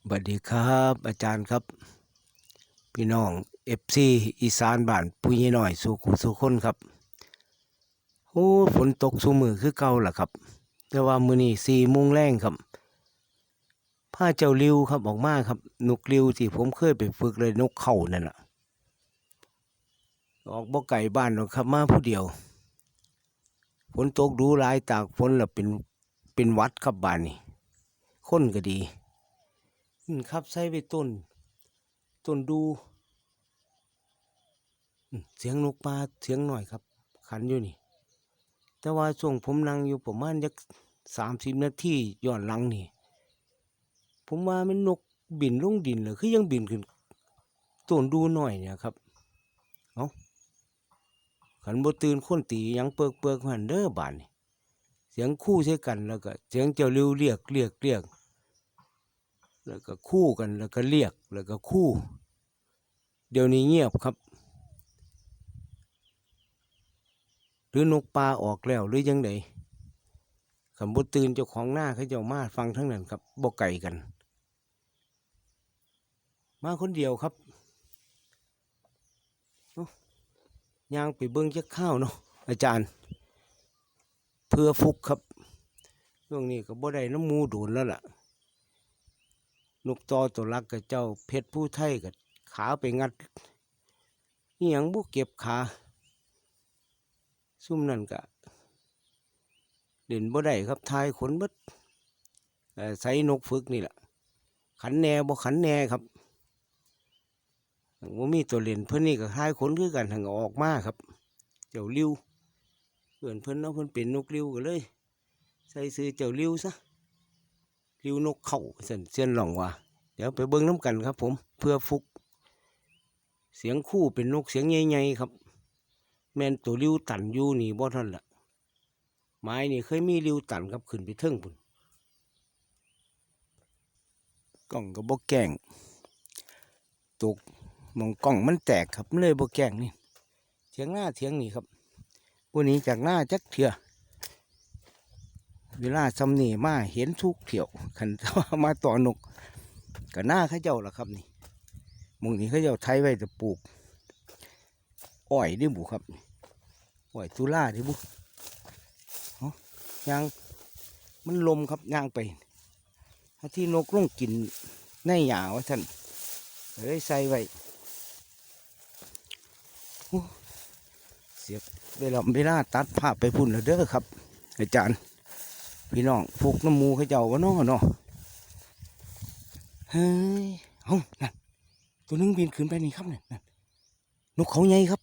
สวัสดีครับ อาจารย์ครับ พี่น้องเอฟซีอีสานบ้านปุยหน่อยสุขุสุคนครับโอ้ฝนตกสูมือคือเก่าล่ะครับ แต่ว่ามือนี้สี่โมงแรงครับผ้าเจ้าริวครับออกมาครับนกริวที่ผมเคยไปฝึกเลยนกเข่านั่นแหละออกบ่ไก่บ้านหรอกครับมาผู้เดียวฝนตกดูหลายตากฝนล้วเป็นเป็นวัดครับบ้านนี้คนก็ดี อืมครับใส่ไปต้นต้นดูเสียงนกปลาเสียงหน่อยครับ ขันอยู่นี่ แต่ว่าช่วงผมนั่งอยู่ประมาณยักสามสิบนาทีย้อนหลังนี่ ผมว่ามันนกบินลงดินเลยคือยังบินขึ้นต้นดูหน่อยเนี่ยครับเอาขันบ่ตื่นคนตียังเปิกเปิกหันเด้อบานนี่เสียงคู่ใช้กันแล้วก็ เสียงเจ้าเร็วเรียกเรียกเรียก แล้วก็คู่กันแล้วก็เรียกแล้วก็คู่ เดี๋ยวนี้เงียบครับ หรือนกปลาออกแล้วหรือยังไงคำบตื่นเจ้าของหน้าเขาเจ้ามาฟังทั้งนั้นครับบ่ไก่กัน มาคนเดียวครับย่างไปเบิ้งจักข้าวเนาะอาจารย์ เพื่อฟุกครับช่วงนี้ก็บ่ได้น้ำมูดูนแล้วล่ะ นกตอตัวรักกับเจ้าเพชรผู้ไทยกับขาไปงัดนี่ยังบุกเก็บขาซุ่มนั่นกะเด่นบ่ได้ครับทายขนบดใส่นกฝึกนี่แหละขันแน่บ่ขันแน่ครับว่ามีตัวเล่นเพิ่อนนี่ก็ทายขนคือกันทางออกมาครับเจ้าริ้วเพื่อนเพิ่อนเนาะเพิ่อนเป็นนกริ้วก็เลย ใส่ซื้อเจ้าริ้วซะ ริ้วนกเขาเส้นเส้นหล่องว่าเดี๋ยวไปเบิ้งน้ำกันครับ ผมเพื่อฟุก เสียงคู่เป็นนกเสียงใหญ่ๆครับ แมนตัวริ้วตันอยู่นี่บ่ท่านละไม้นี่เคยมีริ้วตันครับขึ้นไปเทิงพุ่นกล้องก็บ่แกงตกมองกล้องมันแตกครับมันเลยบ่แกงนี่เถียงหน้าเถียงนี่ครับวันนี้จากหน้าจักเถื่อ เวลาซำนี่มาเห็นทุกเที่ยวขันมาต่อนกก็หน้าข้าเจ้าละครับนี่มองนี้ข้าเจ้าไทยไว้จะปลูกอ้อยนี่บุครับอ้อยตุล่าที่บุเนาะยางมันลมครับยางไปถ้าที่นกลงกินในหยาวท่านเอ้ยใส่ไว้เสียบเวลาเวลาตัดภาพไปพุ่นแล้วเด้อครับ อาจารย์ พี่น้องฟุกน้ำมูเขาเจ้าว่าน้อเนาะเฮ้ยเอานั่นตัวนึงบินขึ้นไปนี่ครับนั่นนั่นนกเขาใหญ่ครับ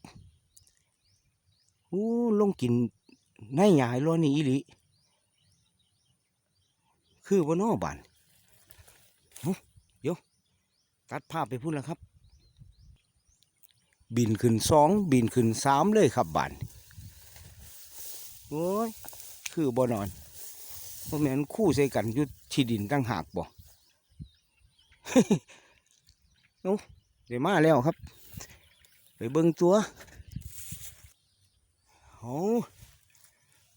โอ้ลงกินในหยายรอนี่อีหลีคือว่าน้อบานเอาเดี๋ยวตัดภาพไปพูดแล้วครับ บินขึ้นสองบินขึ้นสามเลยครับบานโอ้ยคือบ่นอน เพราะแม่นคู่ใส่กันยุดที่ดินตั้งหากบ่เอาเดี๋ยวมาแล้วครับ ไปเบิ่งตัวโอ้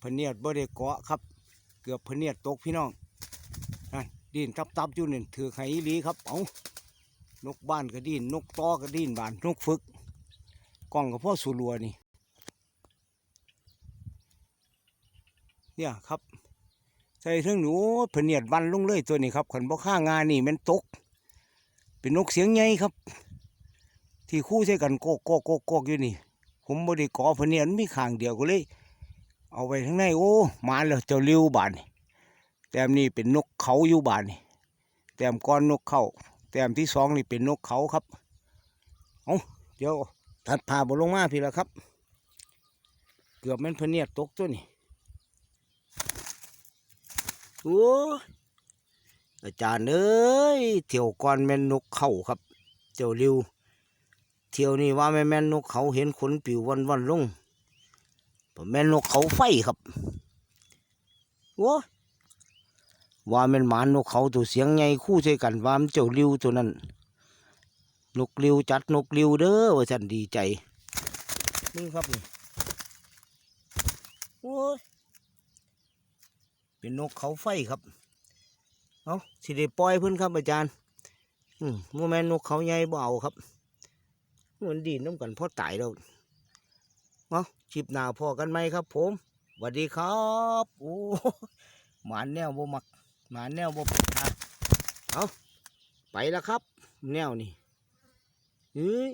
พเนียดบ่ได้เกาะครับ เกือบพเนียดตกพี่น้องนั่นดินตับตับๆอยู่นี่ถือไห้ลีครับเอานกบ้านก็ดินนกตอก็ดินบ้านนกฝึกกล้องกับพ่อสุรัวนี่ เนี่ยครับ ใส่เรื่องหนูเพนเนียดวันลงเลยตัวนี้ครับขันบ่ข้างานนี่มันตก เป็นนกเสียงใหญ่ครับ ที่คู่ใช้กันโกกโกกโกกโกกอยู่นี่ ผมบ่ได้ก่อเพนเนียดมีข้างเดียวก็เลย เอาไว้ข้างในโอ้มาแล้วเจ้าริ้วบานแต้มนี่เป็นนกเขาอยู่บานนี่แต้มก้อนนกเขาแต้มที่สองนี่เป็นนกเขาครับเอาเดี๋ยวตัดผ่าบลงมาพี่ละครับ เกือบมันเพเนียดตกตัวนี่ โอ้อาจารย์เอ้ยเที่ยวก่อนแม่นนกเขาครับเจ้าริวเที่ยวนี้ว่าแม่นแม่นนกเขาเห็นขนปิววันวันลงแม่นนกเขาไฟครับโอ้ว่าแม่นหมานกเขาตัวเสียงใหญ่คู่ใส่กันว่ามันเจ้าริวตัวนั้นนกริวจัดนกริวเด้อว่าฉันดีใจนี่ครับนี่โอ้ย เป็นนกเขาไฟครับเอาสิได้ปล่อยเพิ่อนครับอาจารย์ อืมโมแมนนกเขาใหญ่เอาครับมันดีน้ำกันพอตายแล้วเนาะชิบหนาพอกันไหมครับ ผมสวัสดีครับโอ้หมาแนวบ่มักหมาแนวบ่ปัญหาเอาไปแล้วครับ แนวนี่เฮ้ย